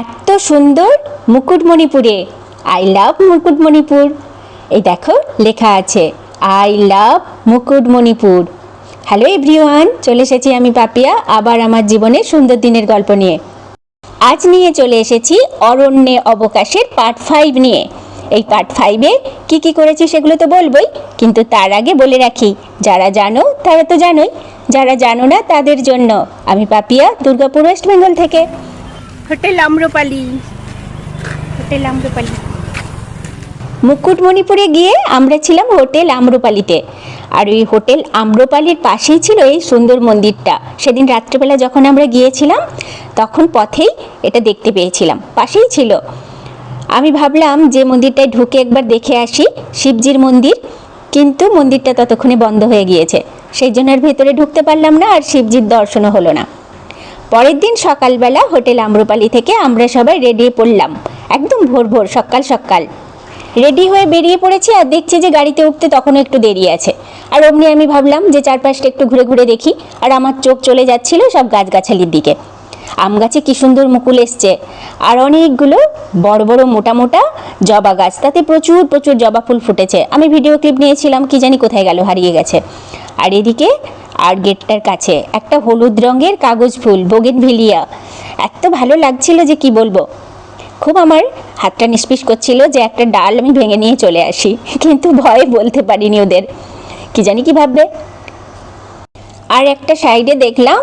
এত সুন্দর মুকুটমণিপুরে। I love Mukutmanipur. এই দেখো, লেখা আছে I love Mukutmanipur. Hello everyone চলে এসেছি আমি পাপিয়া, আবার আমার জীবনে সুন্দর দিনের গল্প নিয়ে। আজ নিয়ে চলে এসেছি অরণ্যে অবকাশের পার্ট ফাইভ নিয়ে। এই পার্ট ফাইভে কি কি করেছি সেগুলো তো বলবই, কিন্তু তার আগে বলে রাখি, যারা জানো তারা তো জানোই, যারা জানো না তাদের জন্য। আমি পাপিয়া, দুর্গাপুর ওয়েস্ট বেঙ্গল থেকে। হোটেল আম্রপালি। হোটেল আম্রপালি। মুকুটমণিপুরে গিয়ে আমরা ছিলাম হোটেল আম্রপালিতে। আর ওই হোটেল আম্রপালির পাশেই ছিল এই সুন্দর মন্দিরটা। সেদিন রাত্রেবেলা যখন আমরা গিয়েছিলাম, তখন পথেই এটা দেখতে পেয়েছিলাম। পাশেই ছিল। আমি ভাবলাম যে মন্দিরটায় ঢুকে একবার দেখে আসি শিবজির মন্দির। কিন্তু মন্দিরটা ততক্ষণে বন্ধ হয়ে গিয়েছে। সেই জন্য আর ভেতরে ঢুকতে পারলাম না আর শিবজির দর্শনও হলো না। পরের দিন সকালবেলা হোটেল আম্রপালি থেকে আমরা সবাই রেডি পড়লাম। একদম ভোর ভোর, সকাল সকাল। রেডি হয়ে বেরিয়ে পড়েছি আর দেখছি যে গাড়িতে উঠতে তখনও একটু দেরি আছে। আর অমনি আমি ভাবলাম যে চারপাশটা একটু ঘুরে ঘুরে দেখি আর আমার চোখ চলে যাচ্ছিল সব গাছগাছালির দিকে। আম গাছে কি সুন্দর মুকুল এসছে। আর অনেকগুলো বড় বড় মোটা মোটা জবা গাছ, তাতে প্রচুর প্রচুর জবা ফুল ফুটেছে। আমি ভিডিও ক্লিপ নিয়েছিলাম, কি জানি কোথায় গেল, হারিয়ে গেছে। আর এদিকে আর গেটটার কাছে একটা হলুদ রঙের কাগজ ফুল, বগেন ভিলিয়া। এত ভালো লাগছিল যে কি বলব? খুব আমার হাতটা নিষ্পিস করছিল যে একটা ডাল আমি ভেঙে নিয়ে চলে আসি, কিন্তু ভয়ে বলতে পারিনি ওদের। কি জানি কি ভাববে? আর একটা সাইডে দেখলাম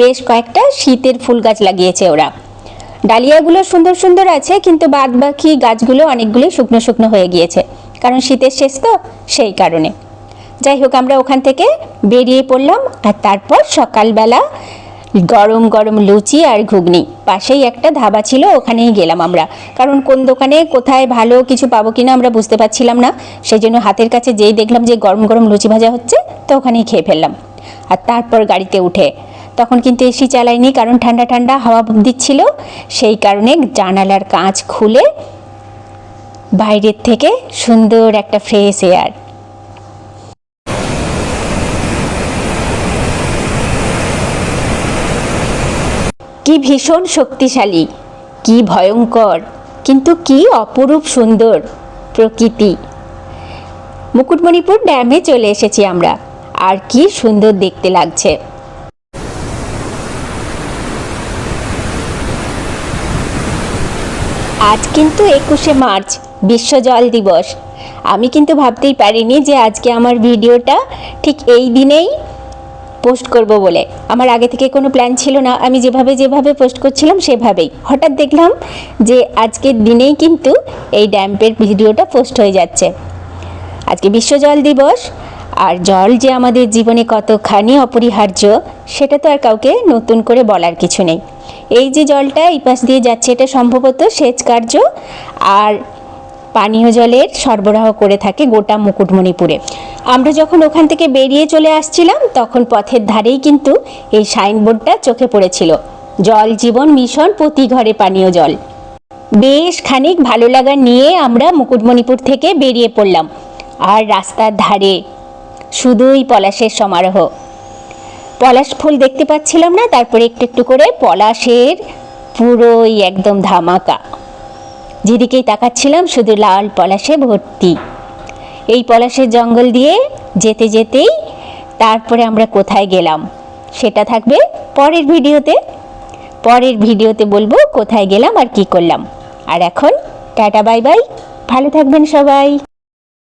বেশ কয়েকটা শীতের ফুল গাছ লাগিয়েছে ওরা। ডালিয়াগুলো সুন্দর সুন্দর আছে, কিন্তু বাদ বাকি গাছগুলো অনেকগুলোই শুকনো শুকনো হয়ে গিয়েছে। কারণ শীতের শেষ তো সেই কারণে। যাই হোক আমরা ওখান থেকে বেরিয়ে পড়লাম আর তারপর সকালবেলা গরম গরম লুচি আর ঘুগনি। পাশেই একটা ধাবা ছিল, ওখানেই গেলাম আমরা। কারণ কোন দোকানে কোথায় ভালো কিছু পাবো কিনা আমরা বুঝতে পারছিলাম না। সেই জন্য হাতের কাছে যেই দেখলাম যে গরম গরম লুচি ভাজা হচ্ছে, তো ওখানেই খেয়ে ফেললাম। আর তারপর গাড়িতে উঠে, তখন কিন্তু এসি চালাইনি কারণ ঠান্ডা ঠান্ডা হাওয়া দিচ্ছিল। সেই কারণে জানালার কাঁচ খুলে বাইরের থেকে সুন্দর একটা ফ্রেশ এয়ার কি ভীষণ শক্তিশালী, কি ভয়ঙ্কর, কিন্তু কি অপরূপ সুন্দর প্রকৃতি। মুকুটমণিপুর ড্যামে চলে এসেছি আমরা, আর কি সুন্দর দেখতে লাগছে। আজ কিন্তু একুশে মার্চ, বিশ্ব জল দিবস। আমি কিন্তু ভাবতেই পারিনি যে আজকে আমার ভিডিওটা ঠিক এই দিনেই পোস্ট করব বলে। আমার আগে থেকে কোনো প্ল্যান ছিল না, আমি যেভাবে যেভাবে পোস্ট করছিলাম সেভাবেই। হঠাৎ দেখলাম যে আজকের দিনেই কিন্তু এই ড্যাম্পের ভিডিওটা পোস্ট হয়ে যাচ্ছে। আজকে বিশ্ব জল দিবস, আর জল যে আমাদের জীবনে কতখানি অপরিহার্য, সেটা তো আর কাউকে নতুন করে বলার কিছু নেই। এই যে জলটা এই পাশ দিয়ে যাচ্ছে, এটা সম্ভবত সেচ কার্য, আর পানীয় জলের সরবরাহ করে থাকে গোটা মুকুটমণিপুরে। আমরা যখন ওখান থেকে বেরিয়ে চলে আসছিলাম, তখন পথের ধারেই কিন্তু এই সাইনবোর্ডটা চোখে পড়েছিল। জল জীবন মিশন প্রতি ঘরে পানীয় জল। বেশ খানিক ভালো লাগা নিয়ে আমরা মুকুটমণিপুর থেকে বেরিয়ে পড়লাম। আর রাস্তার ধারে শুধুই পলাশের সমারোহ। পলাশ ফুল দেখতে পাচ্ছিলাম না, তারপরে একটু একটু করে পলাশের পুরোই একদম ধামাকা। যেদিকেই তাকাচ্ছিলাম, শুধু লাল পলাশে ভর্তি। এই পলাশের জঙ্গল দিয়ে যেতে যেতেই তারপরে আমরা কোথায় গেলাম, সেটা থাকবে পরের ভিডিওতে। পরের ভিডিওতে বলব কোথায় গেলাম আর কি করলাম। আর এখন টাটা, বাই বাই। ভালো থাকবেন সবাই।